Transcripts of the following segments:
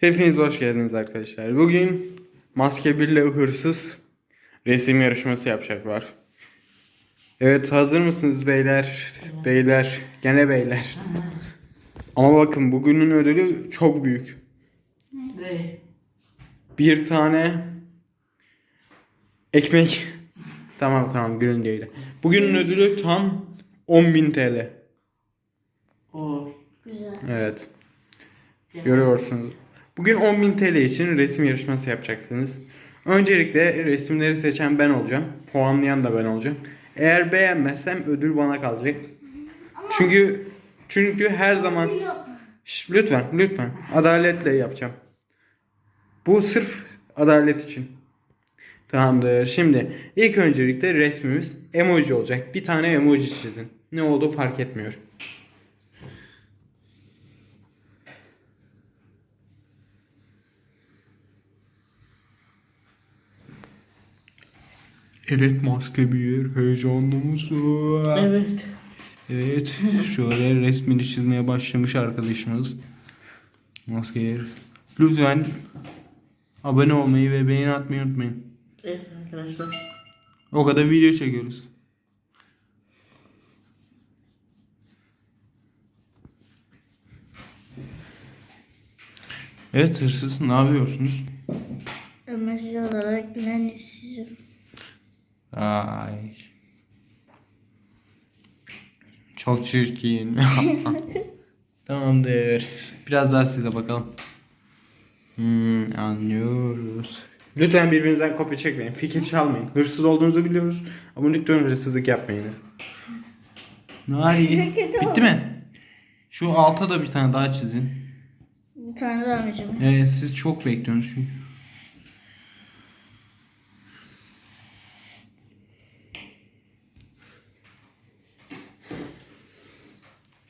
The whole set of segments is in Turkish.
Hepiniz hoş geldiniz arkadaşlar. Bugün maske birle hırsız resim yarışması yapacaklar. Evet hazır mısınız beyler? Beyler, gene beyler. Ama bakın bugünün ödülü çok büyük. Ne? Bir tane ekmek. Tamam tamam gülün değil. Bugünün ödülü tam 10.000 TL. O. Güzel. Evet. Görüyorsunuz. Bugün 10.000 TL için resim yarışması yapacaksınız. Öncelikle resimleri seçen ben olacağım. Puanlayan da ben olacağım. Eğer beğenmezsem ödül bana kalacak. Çünkü çünkü her zaman Şş, lütfen lütfen adaletle yapacağım. Bu sırf adalet için. Tamamdır. Şimdi ilk öncelikle resmimiz emoji olacak. Bir tane emoji çizin. Ne olduğu fark etmiyor. Evet maske bir heyecanlı mısın? Evet. Evet şöyle resmini çizmeye başlamış arkadaşımız. Maske yer. Lütfen abone olmayı ve beğeni atmayı unutmayın. Evet arkadaşlar. O kadar video çekiyoruz. Evet hırsız ne yapıyorsunuz? Mesaj olarak ben sizim. Ay. Çok çirkin. Tamamdır. Biraz daha size bakalım. Hmm, anlıyoruz. Lütfen birbirinizden kopya çekmeyin. Fikir çalmayın. Hırsız olduğunuzu biliyoruz. Ama lütfen hırsızlık yapmayınız. Nari. Bitti mi? Şu alta da bir tane daha çizin. Bir tane daha vermeyeceğim. Evet siz çok bekliyorsunuz çünkü.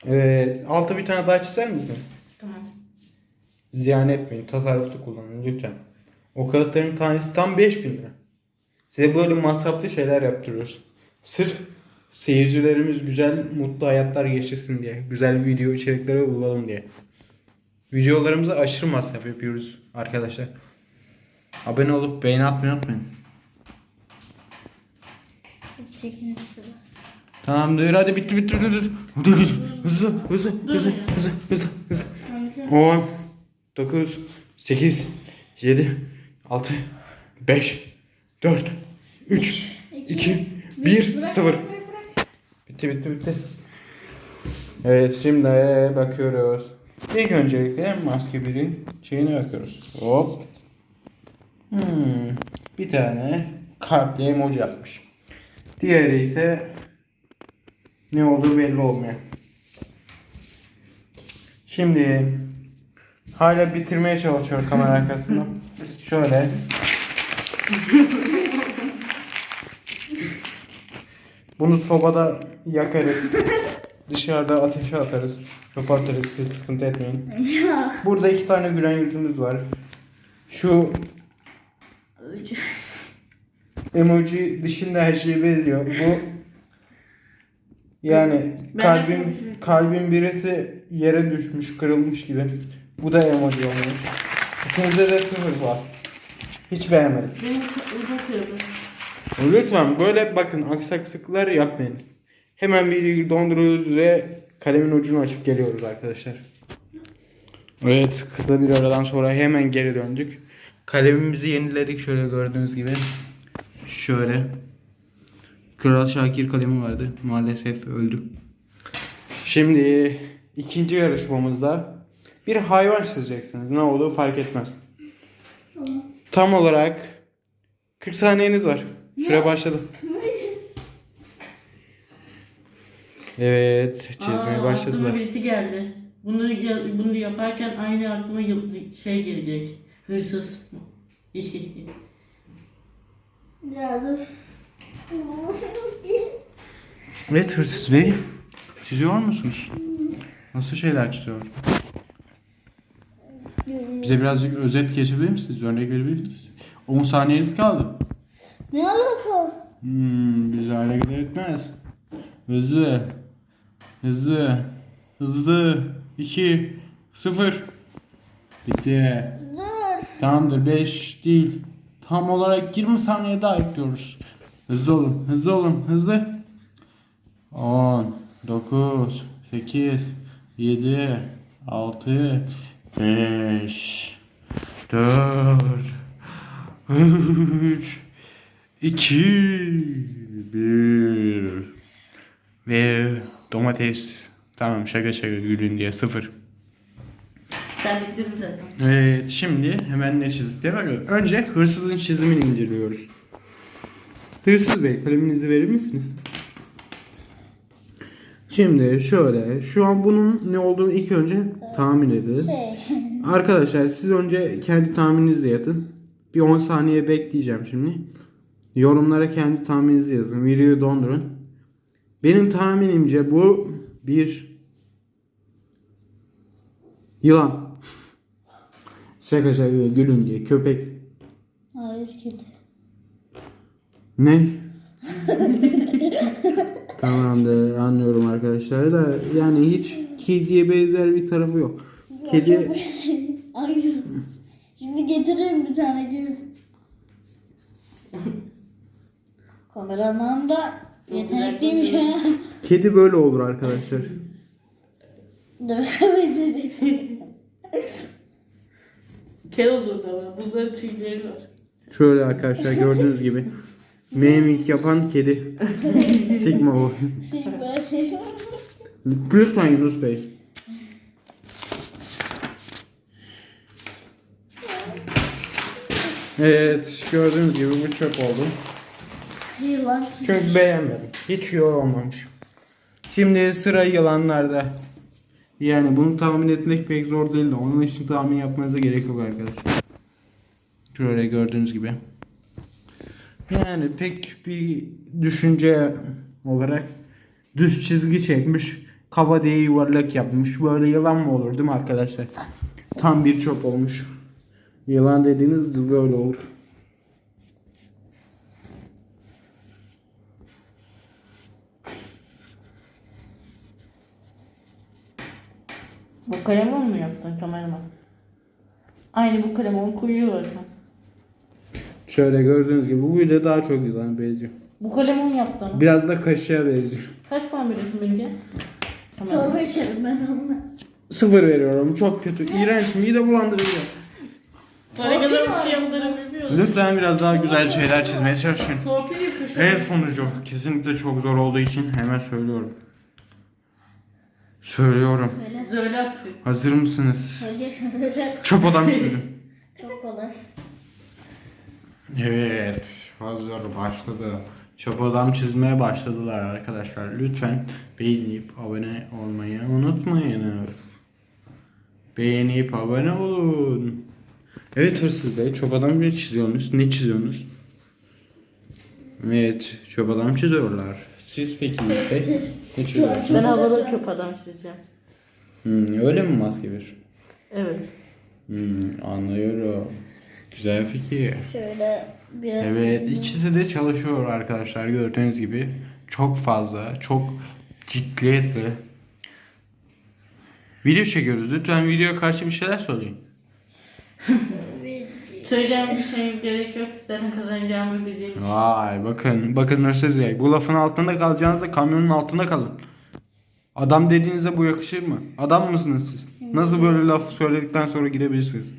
Evet, alta bir tane daha çizer misiniz? Tamam. Ziyan etmeyin, tasarruflu kullanın lütfen. O kağıtların tanesi tam 5000 lira. Size böyle masraflı şeyler yaptırıyoruz. Sırf seyircilerimiz güzel, mutlu hayatlar geçirsin diye. Güzel video içerikleri bulalım diye. Videolarımıza aşırı masraf yapıyoruz arkadaşlar. Abone olup beğeni atmayı unutmayın. Çekmiş sıra. Tamamdır hadi bitti bitti bitti. bitti. Hadi hadi hızlı hızlı hızlı hızlı hızlı hızlı. Tamam. 10 9 8 7 6 5 4 3 2 1 0 Bitti bitti bitti. Evet şimdi bakıyoruz. İlk öncelikle maske biri şeyine bakıyoruz. Hop. Hmm, bir tane kalpli emoji yapmış. Diğeri ise ne olduğu belli olmuyor. Şimdi hala bitirmeye çalışıyor kamera arkasında. Şöyle. Bunu sobada yakarız. Dışarıda ateşe atarız. Kopartırız siz sıkıntı etmeyin. Burada iki tane gülen yüzümüz var. Şu emoji dışında her şeyi belirliyor. Bu yani Ben kalbin kalbin birisi yere düşmüş, kırılmış gibi. Bu da emoji olmuş. İkinizde de sıfır var. Hiç beğenmedim. Beni uzatıyordu. Lütfen böyle bakın aksaklıklar yapmayınız. Hemen videoyu donduruyoruz ve kalemin ucunu açıp geliyoruz arkadaşlar. Evet kısa bir aradan sonra hemen geri döndük. Kalemimizi yeniledik şöyle gördüğünüz gibi. Şöyle. Kral Şakir kalemi vardı. Maalesef öldü. Şimdi ikinci yarışmamızda bir hayvan çizeceksiniz. Ne olduğu fark etmez. Tam olarak 40 saniyeniz var. Süre başladı. Evet, çizmeye Aa, başladılar. Aklıma birisi geldi. Bunu ya- bunu yaparken aynı aklıma yıl- şey gelecek. Hırsız. Dur. Evet hırsız bey. Çiziyor musunuz? Nasıl şeyler çiziyorsunuz? Bize birazcık özet geçebilir misiniz? Örnek verebilir misiniz? 10 saniyeniz kaldı. Ne alaka? Hmm, bizi hareket etmez. Hızlı. Hızlı. Hızlı. 2 0 Bitti. Dur. Tamamdır 5 değil. Tam olarak 20 saniye daha ekliyoruz. Hızlı olun, hızlı olun, hızlı. 10, 9, 8, 7, 6, 5, 4, 3, 2, 1 ve domates. Tamam şaka şaka gülün diye sıfır. Ben bitirdim zaten. Evet şimdi hemen ne çizdiklerine bakıyoruz. Önce hırsızın çizimini inceliyoruz. Hırsız bey kaleminizi verir misiniz? Şimdi şöyle şu an bunun ne olduğunu ilk önce tahmin edin. Şey. Arkadaşlar siz önce kendi tahmininizle yatın. Bir 10 saniye bekleyeceğim şimdi. Yorumlara kendi tahmininizi yazın. Videoyu dondurun. Benim tahminimce bu bir yılan. Şaka şaka gülün diye köpek. Hayır kedi. Ne? Tamamdır anlıyorum arkadaşlar da yani hiç kediye benzer bir tarafı yok. Kedi Aynısı. Şimdi getiririm bir tane kedi. Kameraman da yetenekliymiş ha. kedi böyle olur arkadaşlar. Dövemedi. Kel olurdu ama bunların tüyleri var. Şöyle arkadaşlar gördüğünüz gibi memik yapan kedi. Sigma bu. Lütfen Yunus Bey. Evet gördüğünüz gibi bu çöp oldu. Çünkü beğenmedim. Hiç iyi olmamış. Şimdi sıra yılanlarda. Yani bunu tahmin etmek pek zor değil de onun için tahmin yapmanıza gerek yok arkadaşlar. Şöyle gördüğünüz gibi. Yani pek bir düşünce olarak düz çizgi çekmiş. Kafa diye yuvarlak yapmış. Böyle yılan mı olur değil mi arkadaşlar? Tam bir çöp olmuş. Yılan dediğiniz böyle olur. Bu kalemon mu yaptın kameraman? Aynı bu kalemon kuyruğu var şu an. Şöyle gördüğünüz gibi bu bile daha çok yılan benziyor. Bu kalemon yaptın. Biraz da kaşığa benziyor. Kaç puan veriyorsun Bilge? Tamam. Çorba içerim ben onunla. Sıfır veriyorum. Çok kötü. İğrenç. Mide bulandırıcı. Para kadar bir şey yaptığını bilmiyorum. Lütfen biraz daha güzel şeyler çizmeye çalışın. Torpil yapıyor şu an. En sonucu kesinlikle çok zor olduğu için hemen söylüyorum. Söylüyorum. Böyle. Söyle atıyor. Hazır mısınız? Söyleyeceksin. Çöp adam çizin. Çok kolay. Evet. Hazır başladı. Çöp adam çizmeye başladılar arkadaşlar. Lütfen beğenip abone olmayı unutmayınız. Beğenip abone olun. Evet hırsız bey çöp adam ne çiziyorsunuz? Ne çiziyorsunuz? Evet çöp adam çiziyorlar. Siz peki Bey ne çiziyorsunuz? Ben havalı köp adam çizeceğim. Hmm, öyle mi maske bir? Evet. Hmm, anlıyorum. Güzel fikir. Şöyle biraz. Evet ikisi de çalışıyor arkadaşlar gördüğünüz gibi. Çok fazla, çok ciddiyetli. Video çekiyoruz. Lütfen videoya karşı bir şeyler söyleyin. Söyleyeceğim bir şey gerek yok. Zaten kazanacağımı için. Vay bakın, bakın hırsız bey. Bu lafın altında kalacağınızda kamyonun altında kalın. Adam dediğinize bu yakışır mı? Adam mısınız siz? Nasıl böyle laf söyledikten sonra gidebilirsiniz?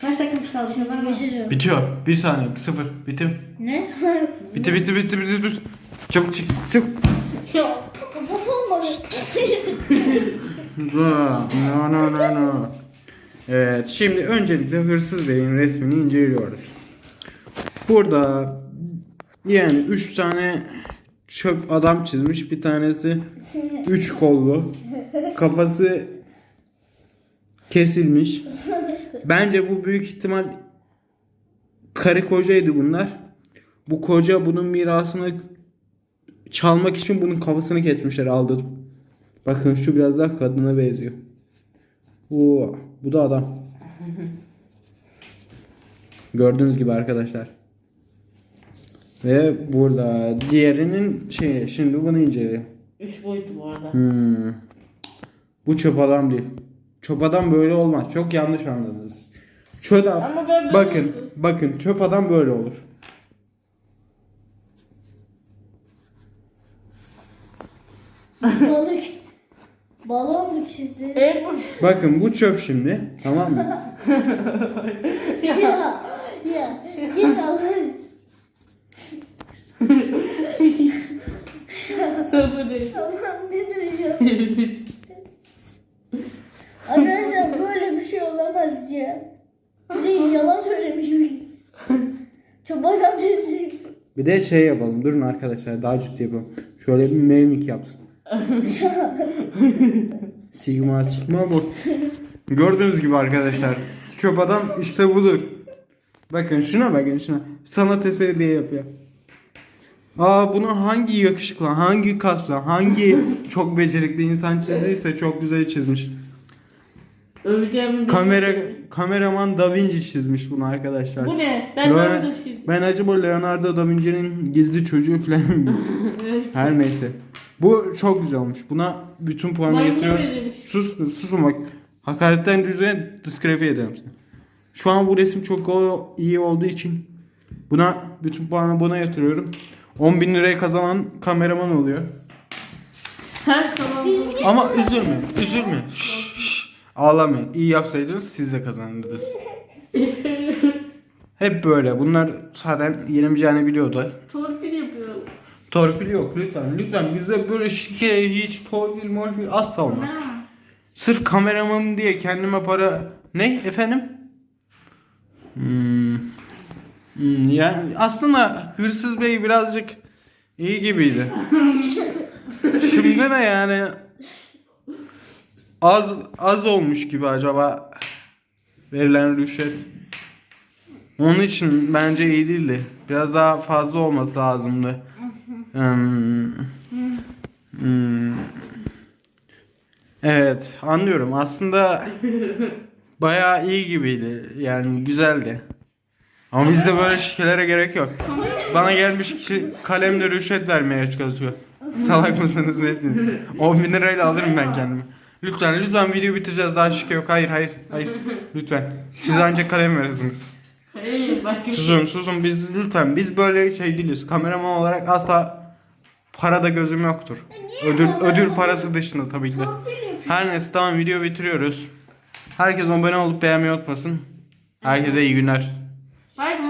Kaç dakikamız kaldı şimdi ben Geçeceğim. Bitiyor. Bir saniye. Sıfır. Bitti. Ne? Bitti bitti bitti bitti. bitti. Çabuk çık. Çık. Ya. Kafası olmadı. No no no no. Evet şimdi öncelikle hırsız beyin resmini inceliyoruz. Burada yani 3 tane çöp adam çizmiş. Bir tanesi 3 kollu. Kafası kesilmiş. Bence bu büyük ihtimal karı kocaydı bunlar. Bu koca bunun mirasını çalmak için bunun kafasını kesmişler aldı. Bakın şu biraz daha kadına benziyor. Bu bu da adam. Gördüğünüz gibi arkadaşlar. Ve burada diğerinin şey şimdi bunu inceleyelim. Üç boyutlu bu arada. Hmm. Bu çöp adam değil. Çöp adam böyle olmaz. Çok yanlış anladınız. Çöp adam, Ama ben böyle bakın bakın çöp adam böyle olur. Balık. Balon mu çizdi? Ev bu. Bakın bu çöp şimdi. Tamam mı? ya. Ya. Git Allah'ın. Sabır değil. Allah'ım delireceğim. Arkadaşlar böyle bir şey olamaz ya. Bir de yalan söylemiş? Çobandan delirdim. Bir de şey yapalım. Durun arkadaşlar daha ciddi yapalım. Şöyle bir memik yapsın. Sigma sigma bu. Gördüğünüz gibi arkadaşlar. Çöp adam işte budur. Bakın şuna bakın şuna. Sanat eseri diye yapıyor. Aa bunu hangi yakışıklı, hangi kaslı, hangi çok becerikli insan çizdiyse çok güzel çizmiş. Öveceğim. Kamera kameraman Da Vinci çizmiş bunu arkadaşlar. Bu ne? Ben Leonardo- böyle şey. ben acaba Leonardo da Vinci'nin gizli çocuğu falan mı? Her neyse. Bu çok güzel olmuş. Buna bütün puanı Maymuna getiriyorum. Sus, susun bak. Hakaretten düzeye diskalifiye ederim seni. Şu an bu resim çok o- iyi olduğu için buna bütün puanı buna yatırıyorum. 10 bin lirayı kazanan kameraman oluyor. Her sabah. Ama üzülme, üzülme. Şşş. Ağlamayın. İyi yapsaydınız siz de kazanırdınız. Hep böyle. Bunlar zaten yenemeyeceğini biliyordu. Torpil yapıyor. Torpil yok lütfen. Lütfen bizde böyle şike hiç torpil morpil asla olmaz. Ha. Sırf kameramanım diye kendime para... Ne efendim? Hmm. Hmm, ya aslında hırsız bey birazcık iyi gibiydi. Şimdi de yani az az olmuş gibi acaba verilen rüşvet. Onun için bence iyi değildi. Biraz daha fazla olması lazımdı. Hmm. Hmm. Evet, anlıyorum. Aslında bayağı iyi gibiydi. Yani güzeldi. Ama bizde böyle şikelere gerek yok. Bana gelmiş kişi kalemle rüşvet vermeye çalışıyor. Salak mısınız nesiniz? 10 bin lirayla alırım ben kendimi. Lütfen lütfen videoyu bitireceğiz daha şike yok. Hayır hayır hayır. Lütfen. Siz ancak kalem verirsiniz. Hayır başka bir şey. Susun susun biz lütfen biz böyle şey değiliz. Kameraman olarak asla parada gözüm yoktur. Ödül ödül parası dışında tabii ki de. Torpil yapıyor. Her neyse tamam video bitiriyoruz. Herkes abone olup beğenmeyi unutmasın. Herkese iyi günler. Bay bay.